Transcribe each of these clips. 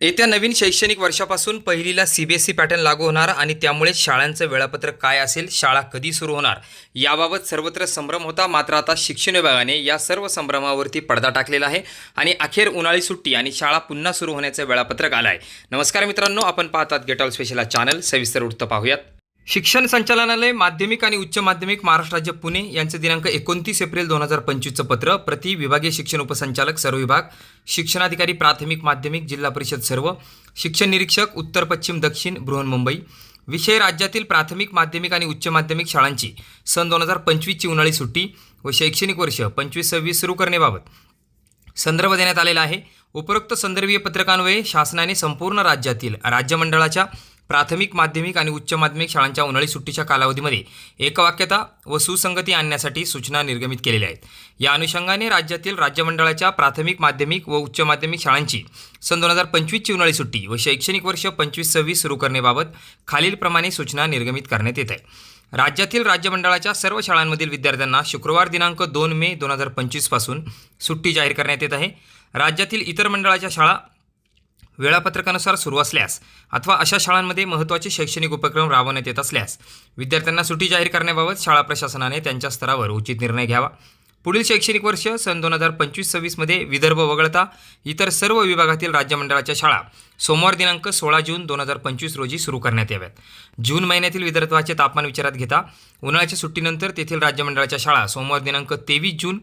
येत्या नवीन शैक्षणिक वर्षापासून पहिलीला C B S E pattern लागू होणार आणि त्यामुळे शाळांचं वेळापत्रक काय असेल शाळा कधी सुरू होणार? याबाबत सर्वत्र संभ्रम होता मात्र आता शिक्षण विभागाने या सर्व संभ्रमावरती पडदा टाकलेला आहे आणि अखेर उन्हाळी सुट्टी आणि शाळा पुन्हा सुरू होण्याचं वेळापत्रक आलं आहे नमस्कार मित्रांनो आपण पाहतात गेटॉल स्पेशल चॅनल सविस्तर वृत्त पाहूयात. शिक्षण संचालनालय माध्यमिक आणि उच्च माध्यमिक महाराष्ट्र राज्य पुणे यांचे दिनांक एकोणतीस एप्रिल दोन हजार पंचवीसचं पत्र प्रति विभागीय शिक्षण उपसंचालक सर्व विभाग शिक्षणाधिकारी प्राथमिक माध्यमिक जिल्हा परिषद सर्व शिक्षण निरीक्षक उत्तर पश्चिम दक्षिण बृहन्मुंबई विषय राज्यातील प्राथमिक माध्यमिक आणि उच्च माध्यमिक शाळांची सन दोन हजार पंचवीसची उन्हाळी सुट्टी व शैक्षणिक वर्ष पंचवीस सव्वीस सुरू करण्याबाबत संदर्भ देण्यात आलेला आहे. उपरोक्त संदर्भीय पत्रकान्वये शासनाने संपूर्ण राज्यातील राज्यमंडळाच्या प्राथमिक माध्यमिक आणि उच्च माध्यमिक शाळांच्या उन्हाळी सुट्टीच्या कालावधीमध्ये एकवाक्यता व सुसंगती आणण्यासाठी सूचना निर्गमित केलेल्या आहेत. या अनुषंगाने राज्यातील राज्यमंडळाच्या प्राथमिक माध्यमिक व उच्च माध्यमिक शाळांची सन दोन हजार पंचवीसची उन्हाळी सुट्टी व शैक्षणिक वर्ष पंचवीस सव्वीस सुरू करण्याबाबत खालीलप्रमाणे सूचना निर्गमित करण्यात येत आहे. राज्यातील राज्यमंडळाच्या सर्व शाळांमधील विद्यार्थ्यांना शुक्रवार दिनांक दोन मे दोन हजार पंचवीसपासून सुट्टी जाहीर करण्यात येत आहे. राज्यातील इतर मंडळाच्या शाळा वेळापत्रकानुसार सुरू असल्यास अथवा अशा शाळांमध्ये महत्त्वाचे शैक्षणिक उपक्रम राबवण्यात येत असल्यास विद्यार्थ्यांना सुट्टी जाहीर करण्याबाबत शाळा प्रशासनाने त्यांच्या स्तरावर उचित निर्णय घ्यावा. पुढील शैक्षणिक वर्ष सन दोन हजार पंचवीस सव्वीसमध्ये विदर्भ वगळता इतर सर्व विभागातील राज्यमंडळाच्या शाळा सोमवार दिनांक सोळा जून दोन हजार पंचवीस रोजी सुरू करण्यात याव्यात. जून महिन्यातील विदर्भाचे तापमान विचारात घेता उन्हाळ्याच्या सुट्टीनंतर तेथील राज्यमंडळाच्या शाळा सोमवार दिनांक तेवीस जून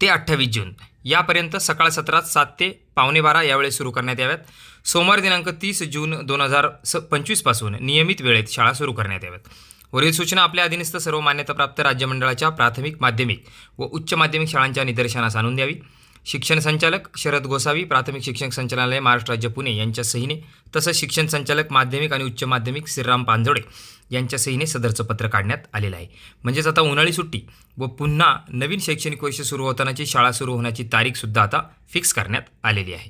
ते अठ्ठावीस जून. यापर्यंत सकाळ सत्रात सात ते पावणे बारा यावेळी सुरू करण्यात याव्यात. सोमवार दिनांक तीस जून दोन हजार स पंचवीसपासून नियमित वेळेत शाळा सुरू करण्यात याव्यात. वरील सूचना आपल्या अधीनस्थ सर्व मान्यताप्राप्त राज्यमंडळाच्या प्राथमिक माध्यमिक व उच्च माध्यमिक शाळांच्या निदर्शनास आणून द्यावी. शिक्षण संचालक शरद गोसावी प्राथमिक शिक्षण संचालनालय महाराष्ट्र राज्य पुणे यांच्या सहीने तसंच शिक्षण संचालक माध्यमिक आणि उच्च माध्यमिक श्रीराम पांजोडे यांच्या सहीने सदरचं पत्र काढण्यात आलेलं आहे. म्हणजेच आता उन्हाळी सुट्टी व पुन्हा नवीन शैक्षणिक वर्ष सुरू होतानाची शाळा सुरू होण्याची तारीखसुद्धा आता फिक्स करण्यात आलेली आहे.